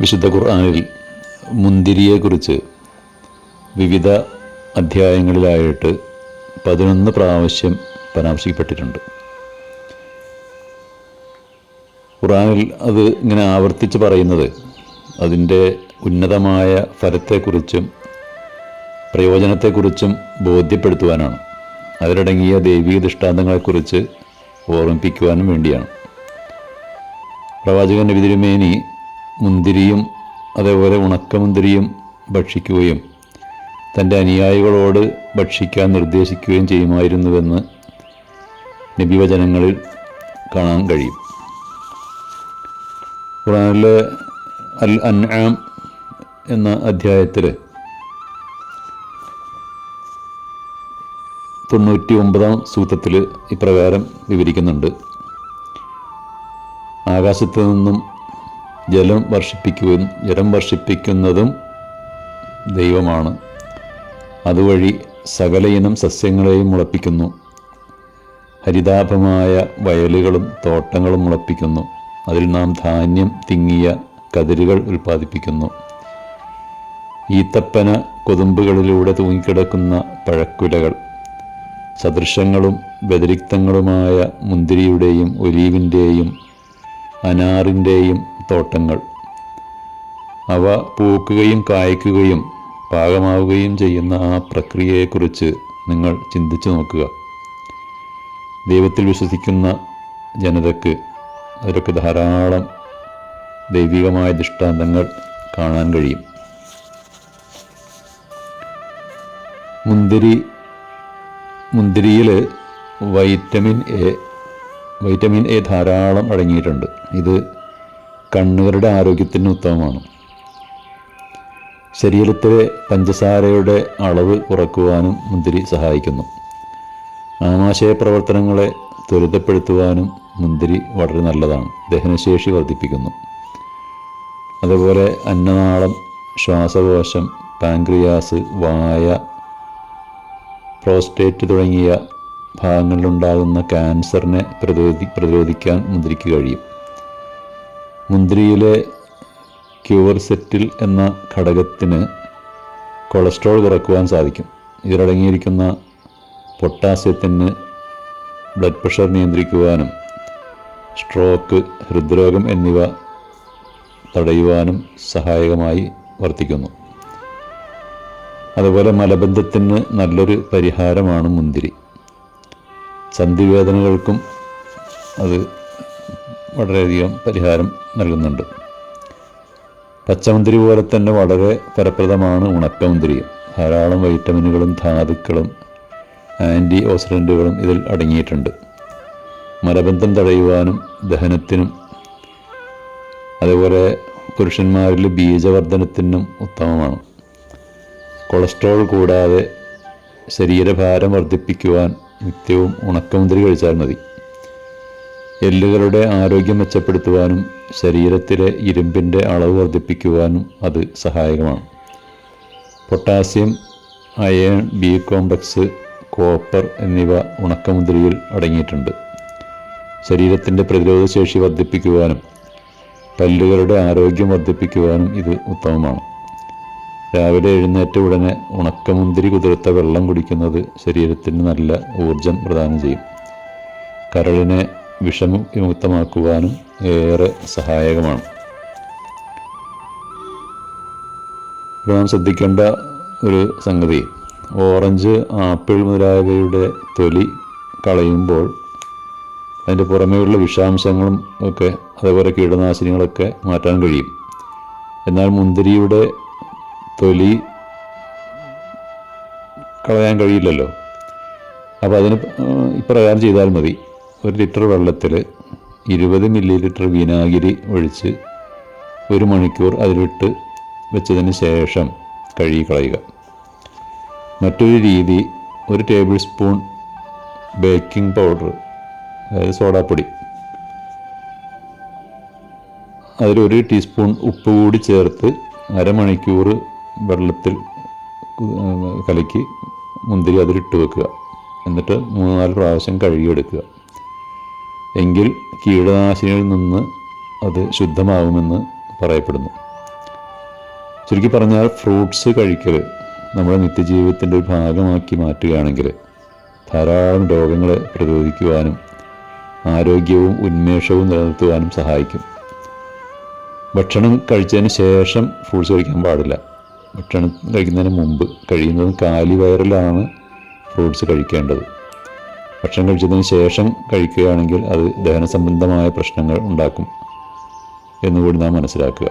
വിശുദ്ധ ഖുർആാനിൽ മുന്തിരിയെക്കുറിച്ച് വിവിധ അധ്യായങ്ങളിലായിട്ട് പതിനൊന്ന് പ്രാവശ്യം പരാമർശിക്കപ്പെട്ടിട്ടുണ്ട്. ഖുറാനിൽ അത് ഇങ്ങനെ ആവർത്തിച്ച് പറയുന്നത് അതിന്റെ ഉന്നതമായ ഫലത്തെക്കുറിച്ചും പ്രയോജനത്തെക്കുറിച്ചും ബോധ്യപ്പെടുത്തുവാനാണ്. അതിലടങ്ങിയ ദൈവിക ദൃഷ്ടാന്തങ്ങളെക്കുറിച്ച് ഓർമ്മിപ്പിക്കുവാനും വേണ്ടിയാണ്. പ്രവാചകൻ നബി തിരുമേനി മുന്തിരിയും അതേപോലെ ഉണക്കമുന്തിരിയും ഭക്ഷിക്കുകയും തന്റെ അനുയായികളോട് ഭക്ഷിക്കാൻ നിർദ്ദേശിക്കുകയും ചെയ്യുമായിരുന്നുവെന്ന് നബിവചനങ്ങളിൽ കാണാൻ കഴിയും. ഖുറാനിലെ അൽ അൻആം എന്ന അധ്യായത്തിൽ തൊണ്ണൂറ്റി ഒമ്പതാം സൂത്രത്തിൽ ഇപ്രകാരം വിവരിക്കുന്നുണ്ട്. ആകാശത്തു നിന്നും ജലം വർഷിപ്പിക്കുകയും ജലം വർഷിപ്പിക്കുന്നതും ദൈവമാണ്. അതുവഴി സകല ഇനം സസ്യങ്ങളെയും മുളപ്പിക്കുന്നു. ഹരിതാഭമായ വയലുകളും തോട്ടങ്ങളും മുളപ്പിക്കുന്നു. അതിൽ നാം ധാന്യം തിങ്ങിയ കതിരുകൾ ഉൽപ്പാദിപ്പിക്കുന്നു. ഈത്തപ്പന കൊതുമ്പുകളിലൂടെ തൂങ്ങിക്കിടക്കുന്ന പഴക്കുലകൾ സദൃശങ്ങളും വ്യതിരിക്തങ്ങളുമായ മുന്തിരിയുടെയും ഒലീവിന്റെയും അനാറിന്റെയും തോട്ടങ്ങൾ. അവ പൂക്കുകയും കായ്ക്കുകയും പാകമാവുകയും ചെയ്യുന്ന ആ പ്രക്രിയയെക്കുറിച്ച് നിങ്ങൾ ചിന്തിച്ചു നോക്കുക. ദൈവത്തിൽ വിശ്വസിക്കുന്ന ജനതയ്ക്ക് അതിലൊക്കെ ധാരാളം ദൈവികമായ ദൃഷ്ടാന്തങ്ങൾ കാണാൻ കഴിയും. മുന്തിരി മുന്തിരിയിൽ വൈറ്റമിൻ എ വൈറ്റമിൻ എ ധാരാളം അടങ്ങിയിട്ടുണ്ട്. ഇത് കണ്ണുകളുടെ ആരോഗ്യത്തിന് ഉത്തമമാണ്. ശരീരത്തിലെ പഞ്ചസാരയുടെ അളവ് കുറക്കുവാനും മുന്തിരി സഹായിക്കുന്നു. ആമാശയ പ്രവർത്തനങ്ങളെ ത്വരിതപ്പെടുത്തുവാനും മുന്തിരി വളരെ നല്ലതാണ്. ദഹനശേഷി വർദ്ധിപ്പിക്കുന്നു. അതുപോലെ അന്നനാളം ശ്വാസകോശം പാൻക്രിയാസ് വായ പ്രോസ്റ്റേറ്റ് തുടങ്ങിയ ഭാഗങ്ങളിലുണ്ടാകുന്ന ക്യാൻസറിനെ പ്രതിരോധി പ്രതിരോധിക്കാൻ മുന്തിരിക്ക് കഴിയും. മുന്തിരിയിലെ ക്യൂവർസെറ്റിൽ എന്ന ഘടകത്തിന് കൊളസ്ട്രോൾ കുറക്കുവാൻ സാധിക്കും. ഇതിലടങ്ങിയിരിക്കുന്ന പൊട്ടാസ്യത്തിന് ബ്ലഡ് പ്രഷർ നിയന്ത്രിക്കുവാനും സ്ട്രോക്ക് ഹൃദ്രോഗം എന്നിവ തടയുവാനും സഹായകമായി വർത്തിക്കുന്നു. അതുപോലെ മലബന്ധത്തിന് നല്ലൊരു പരിഹാരമാണ് മുന്തിരി. സന്ധിവേദനകൾക്കും അത് വളരെയധികം പരിഹാരം നൽകുന്നുണ്ട്. പച്ചമുന്തിരി പോലെ തന്നെ വളരെ ഫലപ്രദമാണ് ഉണക്കമുന്തിരിയും ധാരാളം വൈറ്റമിനുകളും ധാതുക്കളും ആന്റി ഓക്സിഡന്റുകളും ഇതിൽ അടങ്ങിയിട്ടുണ്ട്. മലബന്ധം തടയുവാനും ദഹനത്തിനും അതുപോലെ പുരുഷന്മാരിൽ ബീജവർദ്ധനത്തിനും ഉത്തമമാണ്. കൊളസ്ട്രോൾ കൂടാതെ ശരീരഭാരം വർദ്ധിപ്പിക്കുവാൻ നിത്യവും ഉണക്കമുന്തിരി കഴിച്ചാൽ മതി. എല്ലുകളുടെ ആരോഗ്യം മെച്ചപ്പെടുത്തുവാനും ശരീരത്തിലെ ഇരുമ്പിന്റെ അളവ് വർദ്ധിപ്പിക്കുവാനും അത് സഹായകമാണ്. Potassium iron B complex copper എന്നിവ ഉണക്കമുന്തിരിയിൽ അടങ്ങിയിട്ടുണ്ട്. ശരീരത്തിന്റെ പ്രതിരോധശേഷി വർദ്ധിപ്പിക്കുവാനും പല്ലുകളുടെ ആരോഗ്യം വർദ്ധിപ്പിക്കുവാനും ഇത് ഉത്തമമാണ്. രാവിലെ എഴുന്നേറ്റ ഉടനെ ഉണക്കമുന്തിരി കുതിർത്ത വെള്ളം കുടിക്കുന്നത് ശരീരത്തിന് നല്ല ഊർജം പ്രദാനം ചെയ്യും. കരളിനെ വിഷമുക്തമാക്കുവാനും ഏറെ സഹായകമാണ്. ഇപ്പോൾ നാം ശ്രദ്ധിക്കേണ്ട ഒരു സംഗതി ഓറഞ്ച് ആപ്പിൾ മുതലായവയുടെ തൊലി കളയുമ്പോൾ അതിന്റെ പുറമേയുള്ള വിഷാംശങ്ങളും ഒക്കെ അതേപോലെ കീടനാശിനികളൊക്കെ മാറ്റാൻ കഴിയും. എന്നാൽ മുന്തിരിയുടെ തൊലി കളയാൻ കഴിയില്ലല്ലോ. അപ്പോൾ അതിന് ഇപ്രകാരം ചെയ്താൽ മതി. ഒരു ലിറ്റർ വെള്ളത്തിൽ ഇരുപത് മില്ലി ലിറ്റർ വിനാഗിരി ഒഴിച്ച് ഒരു മണിക്കൂർ അതിലിട്ട് വെച്ചതിന് ശേഷം കഴുകി കളയുക. മറ്റൊരു രീതി ഒരു ടേബിൾ സ്പൂൺ ബേക്കിംഗ് പൗഡർ അതായത് സോഡാപ്പൊടി. അതിലൊരു ടീസ്പൂൺ ഉപ്പ് കൂടി ചേർത്ത് അരമണിക്കൂർ വെള്ളത്തിൽ കലക്കി മുന്തിരി അതിലിട്ട് വെക്കുക. എന്നിട്ട് മൂന്ന് നാല് പ്രാവശ്യം കഴുകിയെടുക്കുക. എങ്കിൽ കീടനാശിനിയിൽ നിന്ന് അത് ശുദ്ധമാകുമെന്ന് പറയപ്പെടുന്നു. ചുരുക്കി പറഞ്ഞാൽ ഫ്രൂട്ട്സ് കഴിക്കൽ നമ്മുടെ നിത്യജീവിതത്തിന്റെ ഒരു ഭാഗമാക്കി മാറ്റുകയാണെങ്കിൽ ധാരാളം രോഗങ്ങളെ പ്രതിരോധിക്കുവാനും ആരോഗ്യവും ഉന്മേഷവും നിലനിർത്തുവാനും സഹായിക്കും. ഭക്ഷണം കഴിച്ചതിന് ശേഷം ഫ്രൂട്ട്സ് കഴിക്കാൻ പാടില്ല. ഭക്ഷണം കഴിക്കുന്നതിന് മുമ്പ് കഴിയുന്നതും കാലി വയറിലാണ് ഫ്രൂട്ട്സ് കഴിക്കേണ്ടത്. ഭക്ഷണം കഴിച്ചതിന് ശേഷം കഴിക്കുകയാണെങ്കിൽ അത് ദഹന സംബന്ധമായ പ്രശ്നങ്ങൾ ഉണ്ടാക്കും എന്നുകൂടി നാം മനസ്സിലാക്കുക.